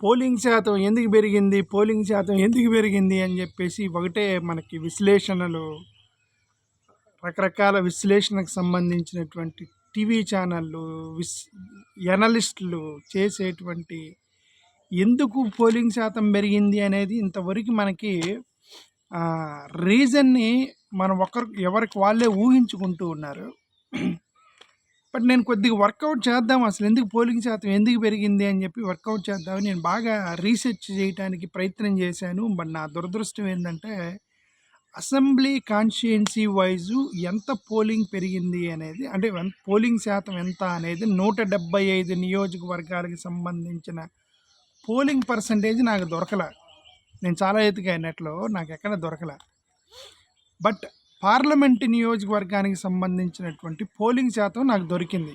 Polling శాతం ఎందుకు పెరిగింది? పోలింగ్ శాతం ఎందుకు పెరిగింది? అని చెప్పేసి ఒకటే మనకి విశ్లేషణలు రకరకాల విశ్లేషణకు సంబంధించినటువంటి టీవీ ఛానళ్ళు విస్ ఎనలిస్టులు చేసేటువంటి ఎందుకు పోలింగ్ శాతం పెరిగింది అనేది ఇంతవరకు మనకి రీజన్ని మనం ఒకరు ఎవరికి వాళ్ళే ఊహించుకుంటూ ఉన్నారు. బట్ నేను కొద్దిగా వర్కౌట్ చేద్దాం అసలు ఎందుకు పోలింగ్ శాతం ఎందుకు పెరిగింది అని చెప్పి వర్కౌట్ చేద్దామని నేను బాగా రీసెర్చ్ చేయడానికి ప్రయత్నం చేశాను. బట్ నా దురదృష్టం ఏంటంటే అసెంబ్లీ కాన్స్టిట్యున్సీ వైజు ఎంత పోలింగ్ పెరిగింది అనేది అంటే పోలింగ్ శాతం ఎంత అనేది నూట డెబ్బై ఐదు నియోజకవర్గాలకు సంబంధించిన పోలింగ్ పర్సంటేజ్ నాకు దొరకల. నేను చాలా ఎత్తుగా నెట్లో నాకు ఎక్కడ దొరకల. బట్ పార్లమెంట్ నియోజకవర్గానికి సంబంధించినటువంటి పోలింగ్ శాతం నాకు దొరికింది.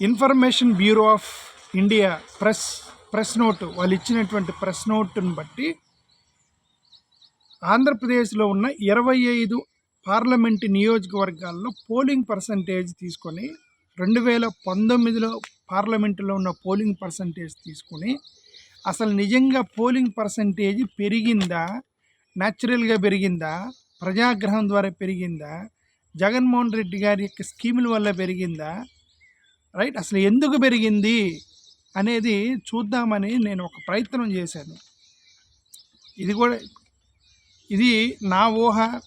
Information bureau of India press press note వాళ్ళు ఇచ్చినటువంటి ప్రెస్ నోటును బట్టి ఆంధ్రప్రదేశ్లో ఉన్న ఇరవై ఐదు పార్లమెంట్ నియోజకవర్గాల్లో పోలింగ్ పర్సంటేజ్ తీసుకొని రెండు వేల పంతొమ్మిదిలో పార్లమెంటులో ఉన్న పోలింగ్ పర్సంటేజ్ తీసుకొని అసలు నిజంగా పోలింగ్ పర్సంటేజ్ పెరిగిందా? న్యాచురల్గా పెరిగిందా? ప్రజాగ్రహం ద్వారా పెరిగిందా? జగన్మోహన్ రెడ్డి గారి యొక్క స్కీముల వల్ల పెరిగిందా? రైట్ అసలు ఎందుకు పెరిగింది అనేది చూద్దామని నేను ఒక ప్రయత్నం చేశాను. ఇది కూడా ఇది నా ఊహ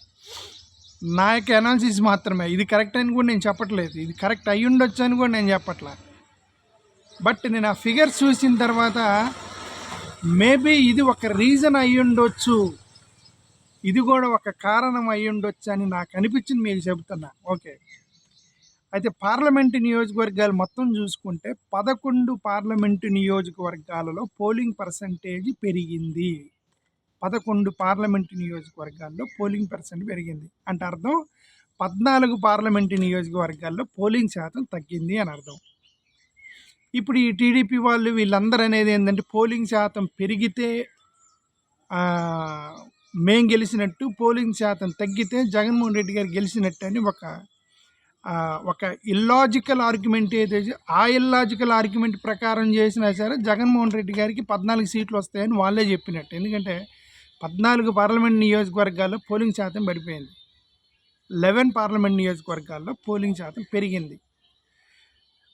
నా యొక్క అనాలిసిస్ మాత్రమే. ఇది కరెక్ట్ అని కూడా నేను చెప్పట్లేదు. ఇది కరెక్ట్ అయి ఉండొచ్చు అని కూడా నేను చెప్పట్లే. బట్ నేను ఆ ఫిగర్స్ చూసిన తర్వాత మేబీ ఇది ఒక రీజన్ అయ్యుండొచ్చు ఉండొచ్చు. ఇది కూడా ఒక కారణం అయి ఉండొచ్చు అని నాకు అనిపించింది మీకు చెబుతున్నా. ఓకే. అయితే పార్లమెంటు నియోజకవర్గాలు మొత్తం చూసుకుంటే పదకొండు పార్లమెంటు నియోజకవర్గాలలో పోలింగ్ పర్సంటేజ్ పెరిగింది. పదకొండు పార్లమెంటు నియోజకవర్గాల్లో పోలింగ్ పర్సెంట్ పెరిగింది అంటే అర్థం పద్నాలుగు పార్లమెంటు నియోజకవర్గాల్లో పోలింగ్ శాతం తగ్గింది అని అర్థం. ఇప్పుడు ఈ టీడీపీ వాళ్ళు వీళ్ళందరూ అనేది ఏంటంటే పోలింగ్ శాతం పెరిగితే మేం గెలిచినట్టు పోలింగ్ శాతం తగ్గితే జగన్మోహన్ రెడ్డి గారు గెలిచినట్టు అని ఒక ఒక ఇల్లాజికల్ ఆర్గ్యుమెంట్ ఏదైతే ఆ ఇల్లాజికల్ ఆర్గ్యుమెంట్ ప్రకారం చేసినా సరే జగన్మోహన్ రెడ్డి గారికి పద్నాలుగు సీట్లు వస్తాయని వాళ్ళే చెప్పినట్టు. ఎందుకంటే పద్నాలుగు పార్లమెంట్ నియోజకవర్గాల్లో పోలింగ్ శాతం పడిపోయింది. లెవెన్ పార్లమెంట్ నియోజకవర్గాల్లో పోలింగ్ శాతం పెరిగింది.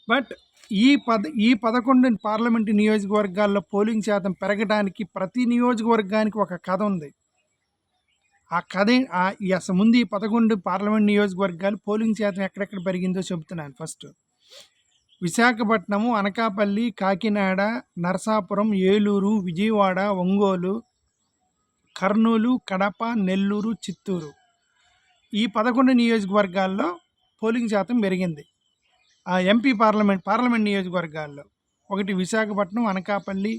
బట్ ఈ పద ఈ పదకొండు పార్లమెంటు నియోజకవర్గాల్లో పోలింగ్ శాతం పెరగడానికి ప్రతి నియోజకవర్గానికి ఒక కథ ఉంది. ఆ కథ ఈ అసలు ముందు ఈ పదకొండు పార్లమెంట్ నియోజకవర్గాలు పోలింగ్ శాతం ఎక్కడెక్కడ పెరిగిందో చెబుతున్నాను ఫస్ట్. విశాఖపట్నము అనకాపల్లి కాకినాడ నరసాపురం ఏలూరు విజయవాడ ఒంగోలు కర్నూలు కడప నెల్లూరు చిత్తూరు. ఈ పదకొండు నియోజకవర్గాల్లో పోలింగ్ శాతం పెరిగింది. ఆ ఎంపీ పార్లమెంట్ పార్లమెంట్ నియోజకవర్గాల్లో. ఒకటి విశాఖపట్నం అనకాపల్లి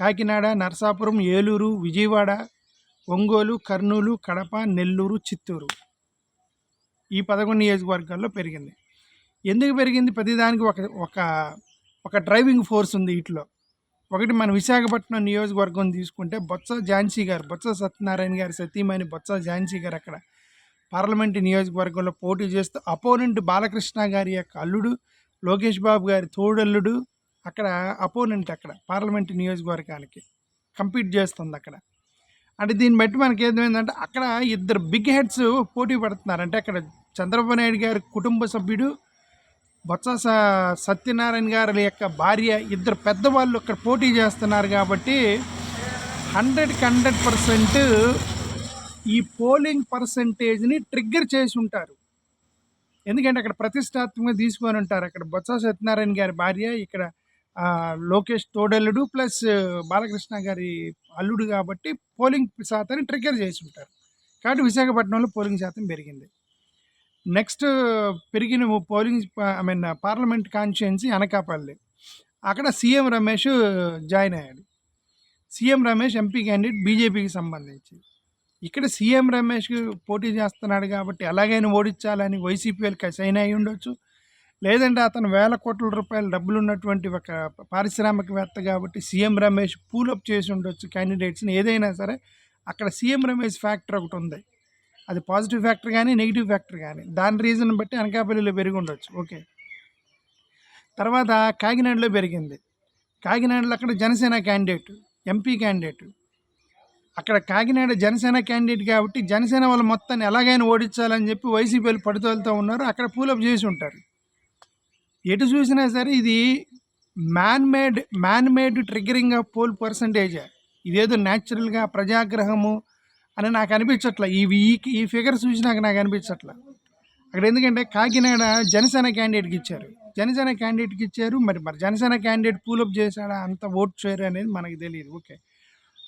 కాకినాడ నరసాపురం ఏలూరు విజయవాడ ఒంగోలు కర్నూలు కడప నెల్లూరు చిత్తూరు ఈ పదకొండు నియోజకవర్గాల్లో పెరిగింది. ఎందుకు పెరిగింది? ప్రతిదానికి ఒక ఒక ఒక డ్రైవింగ్ ఫోర్స్ ఉంది వీటిలో ఒకటి మన విశాఖపట్నం నియోజకవర్గం తీసుకుంటే బొత్స ఝాన్సీ గారు బొత్స సత్యనారాయణ గారి సతీమణి బొత్స ఝాన్సీ గారు అక్కడ పార్లమెంట్ నియోజకవర్గంలో పోటీ చేస్తూ అపోనెంట్ బాలకృష్ణ గారి యొక్క అల్లుడు లోకేష్ బాబు గారి తోడల్లుడు అక్కడ అపోనెంట్ అక్కడ పార్లమెంట్ నియోజకవర్గానికి కంపీట్ చేస్తుంది అక్కడ. అంటే దీన్ని బట్టి మనకి ఏమైందంటే అక్కడ ఇద్దరు బిగ్ హెడ్స్ పోటీ పడుతున్నారు. అంటే అక్కడ చంద్రబాబు నాయుడు గారి కుటుంబ సభ్యుడు బొత్స సత్యనారాయణ గారి యొక్క భార్య ఇద్దరు పెద్దవాళ్ళు అక్కడ పోటీ చేస్తున్నారు కాబట్టి హండ్రెడ్కి హండ్రెడ్ పర్సెంట్ ఈ పోలింగ్ పర్సంటేజ్ని ట్రిగ్గర్ చేసి ఉంటారు. ఎందుకంటే అక్కడ ప్రతిష్టాత్మకంగా తీసుకొని ఉంటారు. అక్కడ బొత్స సత్యనారాయణ గారి భార్య ఇక్కడ లోకేష్ తోడల్లుడు ప్లస్ బాలకృష్ణ గారి అల్లుడు కాబట్టి పోలింగ్ శాతాన్ని ట్రిగర్ చేసి ఉంటారు కాబట్టి విశాఖపట్నంలో పోలింగ్ శాతం పెరిగింది. నెక్స్ట్ పెరిగిన polling I mean parliament constituency Anakapalli. అక్కడ సీఎం రమేష్ జాయిన్ అయ్యాడు. సీఎం రమేష్ ఎంపీ క్యాండిడేట్ బీజేపీకి సంబంధించి. ఇక్కడ సీఎం రమేష్ పోటీ చేస్తున్నాడు కాబట్టి ఎలాగైనా ఓడించాలని వైసీపీ వాళ్ళకి సైన్ అయి ఉండొచ్చు లేదంటే అతను వేల కోట్ల రూపాయల డబ్బులు ఉన్నటువంటి ఒక పారిశ్రామికవేత్త కాబట్టి సీఎం రమేష్ పూలప్ చేసి ఉండొచ్చు క్యాండిడేట్స్ని ఏదైనా సరే అక్కడ సీఎం రమేష్ ఫ్యాక్టర్ ఒకటి ఉంది. అది పాజిటివ్ ఫ్యాక్టర్ కానీ నెగిటివ్ ఫ్యాక్టర్ కానీ దాని రీజన్ బట్టి అనకాపల్లిలో పెరిగి ఉండొచ్చు. ఓకే. తర్వాత కాకినాడలో పెరిగింది. కాకినాడలో అక్కడ జనసేన క్యాండిడేట్ ఎంపీ క్యాండిడేట్ అక్కడ కాకినాడ జనసేన క్యాండిడేట్ కాబట్టి జనసేన వాళ్ళు మొత్తాన్ని ఎలాగైనా ఓడించాలని చెప్పి వైసీపీలు పడుతోలుతూ ఉన్నారు. అక్కడ పూలప్ చేసి ఉంటారు. ఎటు చూసినా సరే ఇది man made man made triggering of poll percentage ఇదేదో న్యాచురల్గా ప్రజాగ్రహము అని నాకు అనిపించట్ల. ఈ ఈ ఈ ఫిగర్ చూసినాక నాకు అనిపించట్ల. అక్కడ ఎందుకంటే కాకినాడ జనసేన క్యాండిడేట్కి ఇచ్చారు. జనసేన క్యాండిడేట్కి ఇచ్చారు. మరి మరి జనసేన క్యాండిడేట్ పూలప్ చేశాడా? అంత ఓట్ చేయరు అనేది మనకు తెలియదు. ఓకే.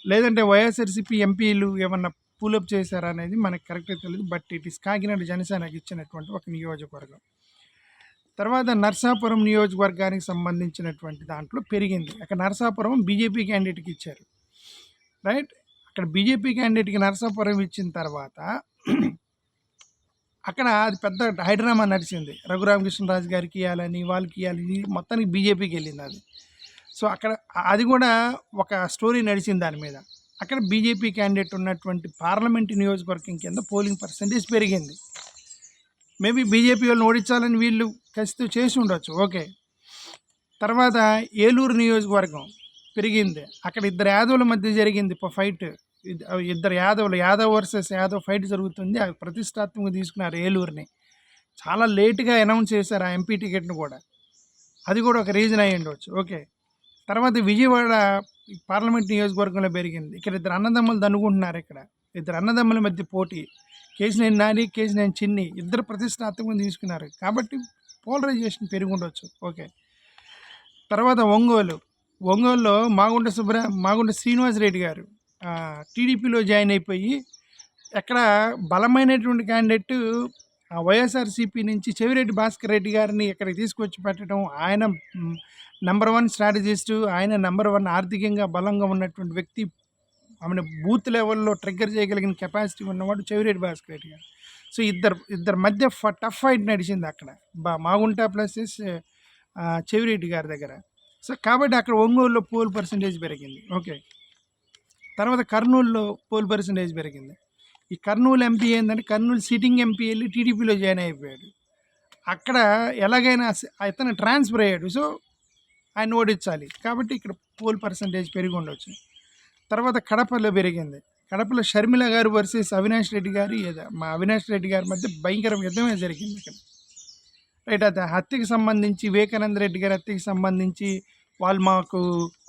లేదంటే వైఎస్ఆర్సీపీ ఎంపీలు ఏమన్నా పూలప్ చేశారా అనేది మనకు కరెక్ట్గా తెలియదు. బట్ ఇట్ ఇస్ కాకినాడ జనసేనకి ఇచ్చినటువంటి ఒక నియోజకవర్గం. తర్వాత నర్సాపురం నియోజకవర్గానికి సంబంధించినటువంటి దాంట్లో పెరిగింది. అక్కడ నర్సాపురం బీజేపీ క్యాండిడేట్కి ఇచ్చారు. రైట్ అక్కడ బీజేపీ క్యాండిడేట్కి నర్సాపురం ఇచ్చిన తర్వాత అక్కడ అది పెద్ద హైడ్రామా నడిచింది. రఘురామకృష్ణరాజు గారికి ఇవ్వాలని వాళ్ళకి ఇవ్వాలని మొత్తానికి బీజేపీకి వెళ్ళింది అది. సో అక్కడ అది కూడా ఒక స్టోరీ నడిచింది దాని మీద. అక్కడ బీజేపీ క్యాండిడేట్ ఉన్నటువంటి పార్లమెంట్ నియోజకవర్గం కింద పోలింగ్ పర్సంటేజ్ పెరిగింది. మేబీ బీజేపీ వాళ్ళని ఓడించాలని వీళ్ళు ఖచ్చితంగా చేసి ఉండొచ్చు. ఓకే. తర్వాత ఏలూరు నియోజకవర్గం పెరిగింది. అక్కడ ఇద్దరు యాదవుల మధ్య జరిగింది ఫైట్. ఇద్దరు యాదవులు యాదవ్ వర్సెస్ యాదవ్ ఫైట్ జరుగుతుంది. అది ప్రతిష్టాత్మకంగా తీసుకున్నారు ఏలూరుని. చాలా లేట్గా అనౌన్స్ చేశారు ఆ ఎంపీ టికెట్ను కూడా. అది కూడా ఒక రీజన్ అయ్యి ఉండవచ్చు ఓకే. తర్వాత విజయవాడ పార్లమెంట్ నియోజకవర్గంలో పెరిగింది. ఇక్కడ ఇద్దరు అన్నదమ్ములు దనుకుంటున్నారు ఇక్కడ. ఇద్దరు అన్నదమ్ముల మధ్య పోటీ. కేసినేని నాని కేసినేని చిన్ని ఇద్దరు ప్రతిష్టాత్మకంగా తీసుకున్నారు. కాబట్టి పోలరైజేషన్ పెరిగి ఉండొచ్చు ఓకే. తర్వాత ఒంగోలు. ఒంగోలులో మాగుంట సుబ్ర మాగుంట శ్రీనివాసరెడ్డి గారు టీడీపీలో జాయిన్ అయిపోయి ఎక్కడ బలమైనటువంటి క్యాండిడేట్ వైఎస్ఆర్సీపీ నుంచి చెవిరెడ్డి భాస్కర్ రెడ్డి గారిని ఇక్కడికి తీసుకొచ్చి పెట్టడం ఆయన నెంబర్ వన్ స్ట్రాటజిస్టు ఆయన నెంబర్ వన్ ఆర్థికంగా బలంగా ఉన్నటువంటి వ్యక్తి ఆమెను బూత్ లెవెల్లో ట్రిగ్గర్ చేయగలిగిన కెపాసిటీ ఉన్నవాడు చెవిరెడ్డి భాస్కర్ రెడ్డి గారు. సో ఇద్దరు ఇద్దరు మధ్య ఫ టఫ్ ఫైట్ నడిచింది అక్కడ. బా మాగుంట ప్లస్ చెవిరెడ్డి గారి దగ్గర. సో కాబట్టి అక్కడ ఒంగోలులో పోల్ పర్సంటేజ్ పెరిగింది. ఓకే. తర్వాత కర్నూలులో పోల్ పర్సంటేజ్ పెరిగింది. ఈ కర్నూలు ఎంపీ ఏంటంటే కర్నూలు సిట్టింగ్ ఎంపీ వెళ్ళి టీడీపీలో జాయిన్ అయిపోయాడు. అక్కడ ఎలాగైనా అతను ట్రాన్స్ఫర్ అయ్యాడు. సో ఆయన ఓడించాలి. కాబట్టి ఇక్కడ పోల్ పర్సంటేజ్ పెరిగి ఉండొచ్చు. తర్వాత కడపలో పెరిగింది. కడపలో షర్మిల గారు వర్సెస్ అవినాష్ రెడ్డి గారు ఏదో మా అవినాష్ రెడ్డి గారి మధ్య భయంకర యుద్ధమే జరిగింది ఇక్కడ రైట్ అది హత్యకి సంబంధించి వివేకానంద రెడ్డి గారి హత్యకి సంబంధించి వాళ్ళు మాకు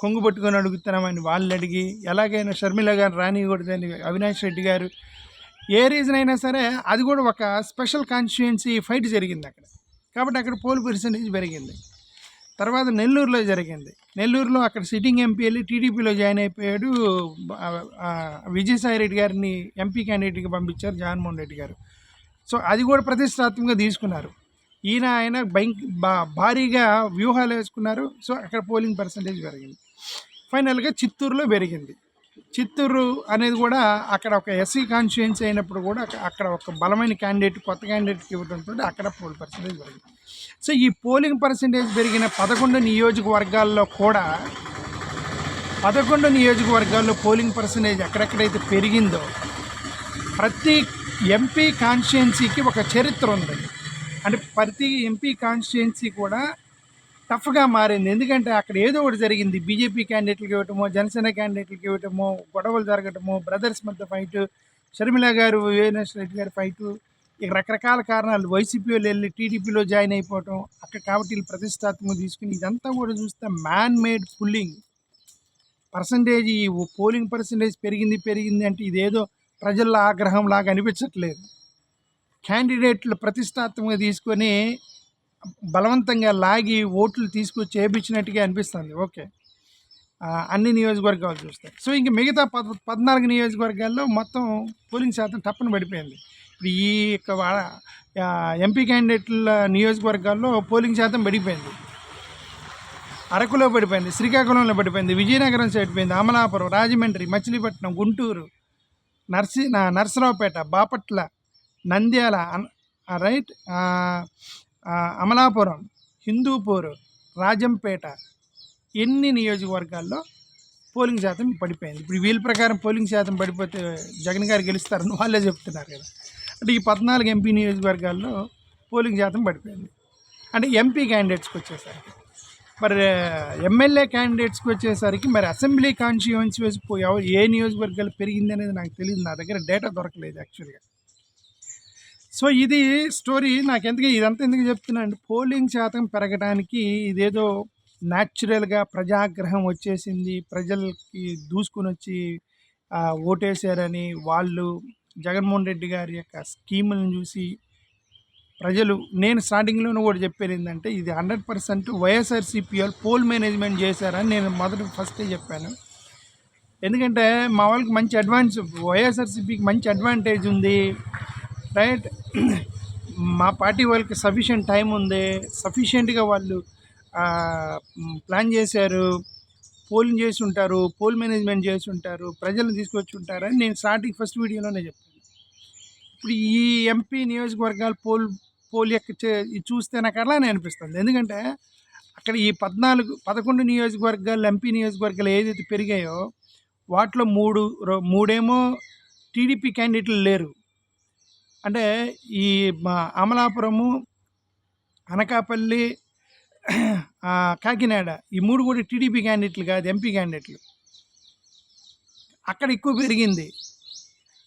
కొంగు పట్టుకొని అడుగుతున్నామని వాళ్ళు అడిగి ఎలాగైనా షర్మిల గారు రానికూడదని అవినాష్ రెడ్డి గారు ఏ రీజన్ అయినా సరే అది కూడా ఒక స్పెషల్ కాన్స్టిట్యుయెన్సీ ఫైట్ జరిగింది అక్కడ. కాబట్టి అక్కడ పోల్ పర్సంటేజ్ పెరిగింది. తర్వాత నెల్లూరులో జరిగింది. నెల్లూరులో అక్కడ సిట్టింగ్ ఎంపీ వెళ్ళి టీడీపీలో జాయిన్ అయిపోయాడు. విజయసాయి రెడ్డి గారిని ఎంపీ క్యాండిడేట్కి పంపించారు జగన్మోహన్ రెడ్డి గారు. సో అది కూడా ప్రతిష్టాత్మకంగా తీసుకున్నారు. ఈయన ఆయన బైక్ భారీగా వ్యూహాలు వేసుకున్నారు. సో అక్కడ పోలింగ్ పర్సంటేజ్ పెరిగింది. ఫైనల్గా చిత్తూరులో పెరిగింది. చిత్తూరు అనేది కూడా అక్కడ ఒక ఎస్సీ కాన్స్టిట్యున్సీ అయినప్పుడు కూడా అక్కడ ఒక బలమైన క్యాండిడేట్ కొత్త క్యాండిడేట్కి ఇవ్వడంతో అక్కడ పోల్ పర్సంటేజ్ పెరిగింది. సో ఈ పోలింగ్ పర్సంటేజ్ పెరిగిన పదకొండు నియోజకవర్గాల్లో కూడా పదకొండు నియోజకవర్గాల్లో పోలింగ్ పర్సంటేజ్ ఎక్కడెక్కడైతే పెరిగిందో ప్రతి ఎంపీ కాన్స్టిట్యున్సీకి ఒక చరిత్ర ఉంది. అంటే ప్రతి ఎంపీ కాన్స్టిట్యున్సీ కూడా టఫ్గా మారింది. ఎందుకంటే అక్కడ ఏదో ఒకటి జరిగింది. బీజేపీ క్యాండిడేట్లకి ఇవ్వటమో జనసేన క్యాండిడేట్లకి ఇవ్వటమో గొడవలు జరగటము బ్రదర్స్ మధ్య ఫైట్ షర్మిల గారు వివేనేష్ రెడ్డి గారి ఫైటు ఇక రకరకాల కారణాలు వైసీపీలో వెళ్ళి టీడీపీలో జాయిన్ అయిపోవటం అక్కడ కాబట్టి వీళ్ళు ప్రతిష్టాత్మకంగా తీసుకుని ఇదంతా కూడా చూస్తే మ్యాన్ మేడ్ పుల్లింగ్ పర్సంటేజ్ ఈ పోలింగ్ పర్సంటేజ్ పెరిగింది పెరిగింది అంటే ఇదేదో ప్రజల ఆగ్రహం లాగా అనిపించట్లేదు. క్యాండిడేట్లు ప్రతిష్టాత్మకంగా తీసుకొని బలవంతంగా లాగి ఓట్లు తీసుకొచ్చి చేపించినట్టుగా అనిపిస్తుంది. ఓకే. అన్ని నియోజకవర్గాలు చూస్తే. సో ఇంక మిగతా పద్ పద్నాలుగు నియోజకవర్గాల్లో మొత్తం పోలింగ్ శాతం తప్పని పడిపోయింది. ఈ యొక్క ఎంపీ క్యాండిడేట్ల నియోజకవర్గాల్లో పోలింగ్ శాతం పడిపోయింది అరకులో పడిపోయింది శ్రీకాకుళంలో పడిపోయింది విజయనగరం సైడ్ పోయింది అమలాపురం రాజమండ్రి మచిలీపట్నం గుంటూరు నర్సి నర్సరావుపేట బాపట్ల నంద్యాల రైట్ అమలాపురం హిందూపూర్ రాజంపేట ఎన్ని నియోజకవర్గాల్లో పోలింగ్ శాతం పడిపోయింది. ఇప్పుడు వీళ్ళ ప్రకారం పోలింగ్ శాతం పడిపోతే జగన్ గారు గెలుస్తారని వాళ్ళే చెప్తున్నారు కదా. అంటే ఈ పద్నాలుగు ఎంపీ నియోజకవర్గాల్లో పోలింగ్ శాతం పడిపోయింది. అంటే ఎంపీ క్యాండిడేట్స్కి వచ్చేసరికి. మరి ఎమ్మెల్యే క్యాండిడేట్స్కి వచ్చేసరికి మరి అసెంబ్లీ కాన్స్టిట్యువెన్సీస్ ఎవరు ఏ నియోజకవర్గాలు పెరిగింది అనేది నాకు తెలియదు. నా దగ్గర డేటా దొరకలేదు యాక్చువల్గా సో ఇది స్టోరీ నాకు ఎందుకు ఇదంతా ఎందుకు చెప్తున్నా అంటే పోలింగ్ శాతం పెరగడానికి ఇదేదో న్యాచురల్గా ప్రజాగ్రహం వచ్చేసింది. ప్రజలకి దూసుకొని వచ్చి ఓటేశారని వాళ్ళు జగన్మోహన్ రెడ్డి గారి యొక్క స్కీములను చూసి ప్రజలు నేను స్టార్టింగ్లోనే కూడా చెప్పాను ఏంటంటే ఇది హండ్రెడ్ పర్సెంట్ వైఎస్ఆర్సీపీఎల్ పోల్ మేనేజ్మెంట్ చేశారని నేను మొదట ఫస్టే చెప్పాను. ఎందుకంటే మా వాళ్ళకి మంచి అడ్వాన్స్ వైఎస్ఆర్సీపీకి మంచి అడ్వాంటేజ్ ఉంది. రైట్? మా పార్టీ వాళ్ళకి సఫిషియెంట్ టైం ఉంది. సఫిషియెంట్గా వాళ్ళు ప్లాన్ చేశారు. పోలింగ్ చేసి ఉంటారు పోల్ మేనేజ్మెంట్ చేసి ఉంటారు. ప్రజలను తీసుకొచ్చి ఉంటారని నేను స్టార్టింగ్ ఫస్ట్ వీడియోలోనే చెప్పాను. ఇప్పుడు ఈ ఎంపీ నియోజకవర్గాలు పోల్ పోల్ చే- ఇది చూస్తే నాకు అలానే అనిపిస్తుంది. ఎందుకంటే అక్కడ ఈ పద్నాలుగు పదకొండు నియోజకవర్గాలు ఎంపీ నియోజకవర్గాలు ఏదైతే పెరిగాయో వాటిలో మూడు రో- మూడేమో టీడీపీ క్యాండిడేట్లు లేరు. అంటే ఈ మా అమలాపురము అనకాపల్లి కాకినాడ ఈ మూడు కూడా టీడీపీ క్యాండిడేట్లు కాదు ఎంపీ క్యాండిడేట్లు అక్కడ ఎక్కువ పెరిగింది.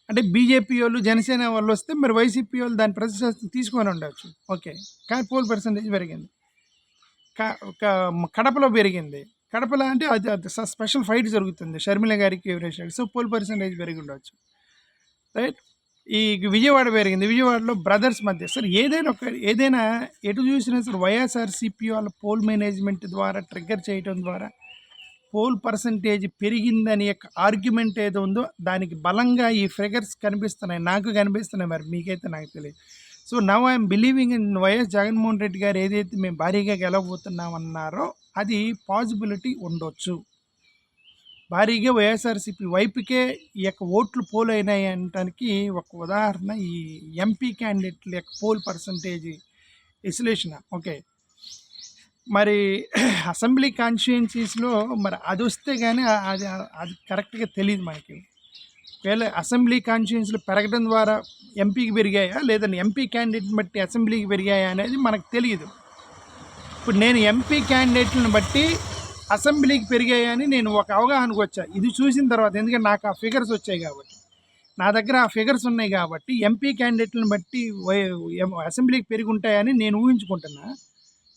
అంటే బీజేపీ వాళ్ళు జనసేన వాళ్ళు వస్తే మరి వైసీపీ వాళ్ళు దాని ప్రతిశతం తీసుకొని ఉండవచ్చు ఓకే. కానీ పోల్ పర్సంటేజ్ పెరిగింది. కడపలో పెరిగింది. కడపలో అంటే అది స్పెషల్ ఫైట్ జరుగుతుంది. షర్మిల గారికి ఎవరేసాడు సో పోల్ పర్సంటేజ్ పెరిగి ఉండవచ్చు రైట్ ఈ విజయవాడ పెరిగింది. విజయవాడలో బ్రదర్స్ మధ్య సరే ఏదైనా ఒక ఏదైనా ఎటు చూసినా సరే వైఎస్ఆర్సీపీ వాళ్ళ పోల్ మేనేజ్మెంట్ ద్వారా ట్రిగ్గర్ చేయడం ద్వారా పోల్ పర్సంటేజ్ పెరిగిందని యొక్క ఆర్గ్యుమెంట్ ఏదో ఉందో దానికి బలంగా ఈ ఫిగర్స్ కనిపిస్తున్నాయి. నాకు కనిపిస్తున్నాయి మరి మీకైతే నాకు తెలియదు. So now I'm believing in YS Jaganmohan Reddy garu ఏదైతే మేము భారీగా గెలవబోతున్నామన్నారో అది పాసిబిలిటీ ఉండొచ్చు. భారీగా వైఎస్ఆర్సీపీ వైపుకే ఈ యొక్క ఓట్లు పోల్ అయినాయి అనటానికి ఒక ఉదాహరణ ఈ ఎంపీ క్యాండిడేట్ల యొక్క పోల్ పర్సంటేజ్ విశ్లేషణ. ఓకే మరి అసెంబ్లీ కాన్స్టిట్యుయెన్సీస్లో మరి అది వస్తే కానీ అది అది కరెక్ట్గా తెలియదు మనకి. ఒకవేళ అసెంబ్లీ కాన్స్టిట్యుయెన్సీలు పెరగడం ద్వారా ఎంపీకి పెరిగాయా? లేదంటే ఎంపీ క్యాండిడేట్ని బట్టి అసెంబ్లీకి పెరిగాయా అనేది మనకు తెలియదు ఇప్పుడు నేను ఎంపీ క్యాండిడేట్లను బట్టి అసెంబ్లీకి పెరిగాయని నేను ఒక అవగాహనకు వచ్చా. ఇది చూసిన తర్వాత ఎందుకంటే నాకు ఆ ఫిగర్స్ వచ్చాయి కాబట్టి. నా దగ్గర ఆ ఫిగర్స్ ఉన్నాయి కాబట్టి ఎంపీ క్యాండిడేట్లను బట్టి అసెంబ్లీకి పెరిగి ఉంటాయని నేను ఊహించుకుంటున్నా.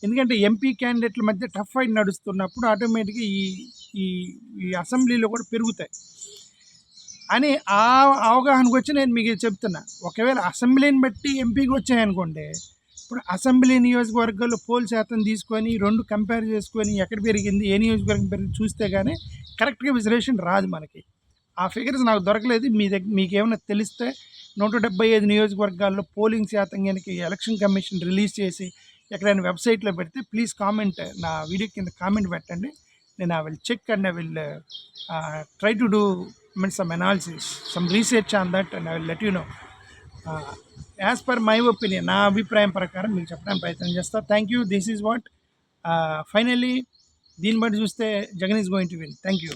ఎందుకంటే ఎంపీ క్యాండిడేట్ల మధ్య టఫ్ ఫైట్ నడుస్తున్నప్పుడు ఆటోమేటిక్గా ఈ ఈ ఈ అసెంబ్లీలో కూడా పెరుగుతాయి. అని ఆ అవగాహనకు వచ్చి నేను మీకు చెప్తున్నా. ఒకవేళ అసెంబ్లీని బట్టి ఎంపీకి వచ్చాయనుకోండి ఇప్పుడు అసెంబ్లీ నియోజకవర్గాల్లో పోల్ శాతం తీసుకొని రెండు కంపేర్ చేసుకొని ఎక్కడ పెరిగింది ఏ నియోజకవర్గం పెరిగింది చూస్తే కానీ కరెక్ట్గా విశ్లేషణ రాదు మనకి. ఆ ఫిగర్స్ నాకు దొరకలేదు. మీ దగ్గర మీకు ఏమైనా తెలిస్తే నూట డెబ్బై ఐదు నియోజకవర్గాల్లో పోలింగ్ శాతం కనుక ఎలక్షన్ కమిషన్ రిలీజ్ చేసి ఎక్కడైనా వెబ్సైట్లో పెడితే ప్లీజ్ కామెంట్ నా వీడియో కింద కామెంట్ పెట్టండి. నేను I will check and I will try to do mean some analysis some research on that and I will let you know. As per my opinion నా అభిప్రాయం ప్రకారం మీకు చెప్పడానికి ప్రయత్నం చేస్తా. Thank you this is what finally దీన్ని బట్టి చూస్తే Jagan is going to win thank you